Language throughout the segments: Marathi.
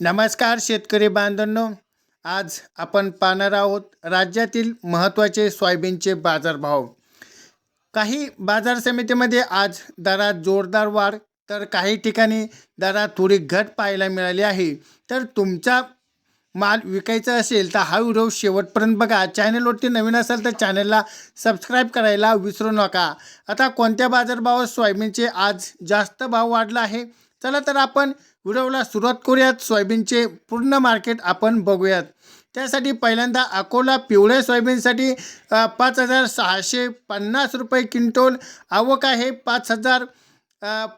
नमस्कार शेतकरी बांधवांनो. आज आपण पाहणार आहोत राज्यातील महत्त्वाचे सोयाबीनचे बाजारभाव. काही बाजार समितीमध्ये आज दरात जोरदार वाढ तर काही ठिकाणी दरात थोडी घट पाहायला मिळाली आहे. तर तुमचा माल विकायचा असेल तर हा व्हिडिओ शेवटपर्यंत बघा. चॅनलवरती नवीन असेल तर चॅनलला सबस्क्राईब करायला विसरू नका. आता कोणत्या बाजारभावात सोयाबीनचे आज जास्त भाव वाढला आहे? चला तर आपण व्हिडिओला सुरुवात करूयात. सोयाबीनचे पूर्ण मार्केट आपण बघूयात. त्यासाठी पहिल्यांदा अकोला पिवळ्या सोयाबीनसाठी पाच हजार सहाशे पन्नास रुपये क्विंटोल. आवक आहे पाच हजार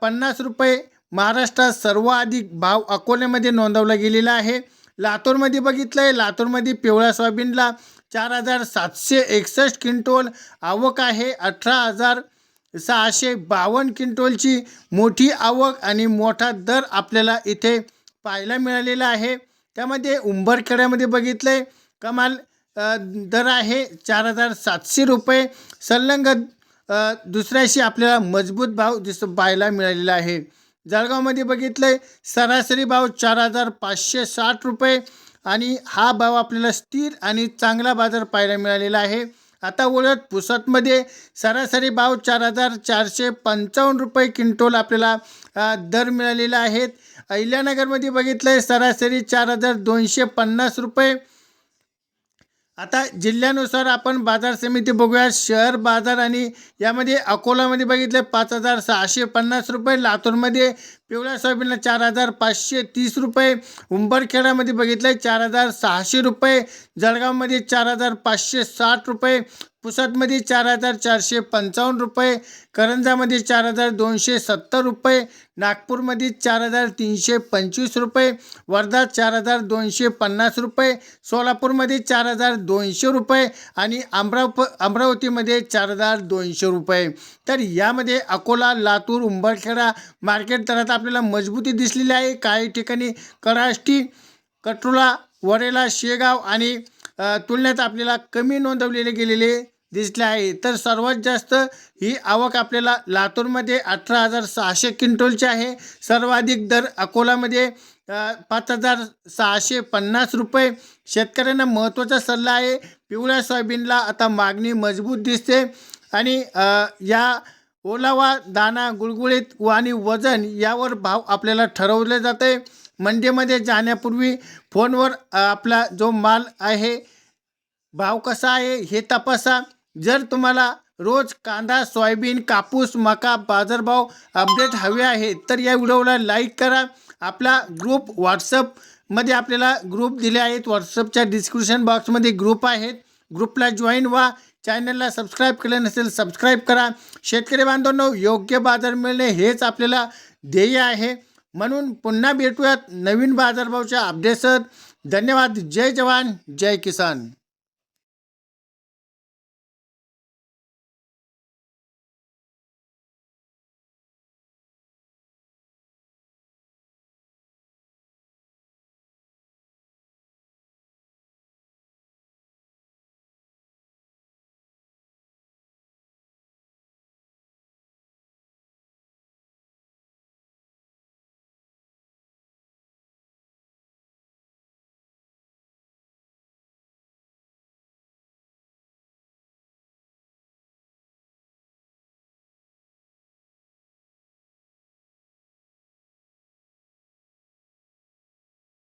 पन्नास रुपये. महाराष्ट्रात सर्वाधिक भाव अकोल्यामध्ये नोंदवला गेलेला आहे. लातूरमध्ये बघितलं आहे लातूरमध्ये पिवळ्या सोयाबीनला चार हजार सातशे एकसष्ट क्विंटोल. आवक आहे अठरा हजार सहाशे बावन्न क्विंटोलची. मोठी आवक आणि मोठा दर आपल्याला इथे पाहायला मिळालेला आहे. त्यामध्ये उंबरखेड्यामध्ये बघितलं आहे कमाल दर आहे चार हजार सातशे रुपये. संलग्न दुसऱ्याशी आपल्याला मजबूत भाव दिस पाहायला मिळालेला आहे. जळगावमध्ये बघितलं आहे सरासरी भाव चार हजार पाचशे साठ रुपये आणि हा भाव आपल्याला स्थिर आणि चांगला बाजार पाहायला मिळालेला आहे. आता उलट पुसतमध्ये सरासरी भाव चार हजार चारशे पंचावन्न रुपये क्विंटोल आपल्याला दर मिळालेला आहेत अहिल्यानगरमध्ये बघितलं आहे सरासरी चार हजार दोनशे पन्नास रुपये आता जिल्ह्यानुसार आपण बाजार समिती बघूया. शहर बाजार आणि यामध्ये अकोलामध्ये बघितलं पाच हजार सहाशे पन्नास रुपये लातूरमध्ये पिवळ्या सोयाबीनला चार हजार पाचशे तीस रुपये. उंबरखेड्यामध्ये बघितलं चार हजार सहाशे रुपये. जळगावमध्ये चार हजार पाचशे साठ रुपये. पुसदमध्ये चार हजार चारशे पंचावन्न रुपये. करंजामध्ये चार हजार दोनशे सत्तर रुपये. नागपूरमध्ये चार हजार तीनशे पंचवीस रुपये. वर्धा चार हजार दोनशे पन्नास रुपये. सोलापूरमध्ये चार हजार दोनशे रुपये आणि अमराव अमरावतीमध्ये चार हजार दोनशे रुपये. तर यामध्ये अकोला लातूर उंबरखेडा मार्केट दरात आपल्याला मजबूती दिसलेली आहे. काही ठिकाणी कराष्टी कटोला वरेला शेगाव आणि तुलनेत आपल्याला कमी नोंदवलेले गेलेले दिसले आहे. तर सर्वात जास्त ही आवक आपल्याला लातूरमध्ये अठरा हजार सहाशे क्विंटलची आहे. सर्वाधिक दर अकोलामध्ये पाच हजार सहाशे पन्नास रुपये. शेतकऱ्यांना महत्त्वाचा सल्ला आहे. पिवळ्या सोयाबीनला आता मागणी मजबूत दिसते. आणि या ओलावा दाना गुळगुळीत व आणि वजन यावर भाव आपल्याला ठरवले जाते. मंडीमध्ये जाण्यापूर्वी फोनवर आपला जो माल आहे भाव कसा आहे हे तपासा. जर तुम्हाला रोज कांदा सोयाबीन कापूस मका बाजारभाव अपडेट हवे आहे तर या व्हिडिओला लाईक करा. आपला ग्रुप व्हॉट्सअपमध्ये आपल्याला ग्रुप दिले आहेत. व्हॉट्सअपच्या डिस्क्रिप्शन बॉक्समध्ये ग्रुप आहेत. ग्रुपला जॉईन व्हा. चॅनलला सबस्क्राईब केलं नसेल सबस्क्राईब करा. शेतकरी बांधवांनो योग्य बाजार मिळणे हेच आपल्याला ध्येय आहे. म्हणून पुन्हा भेटूयात नवीन बाजारभावच्या अपडेट्सत धन्यवाद. जय जवान. जय किसान.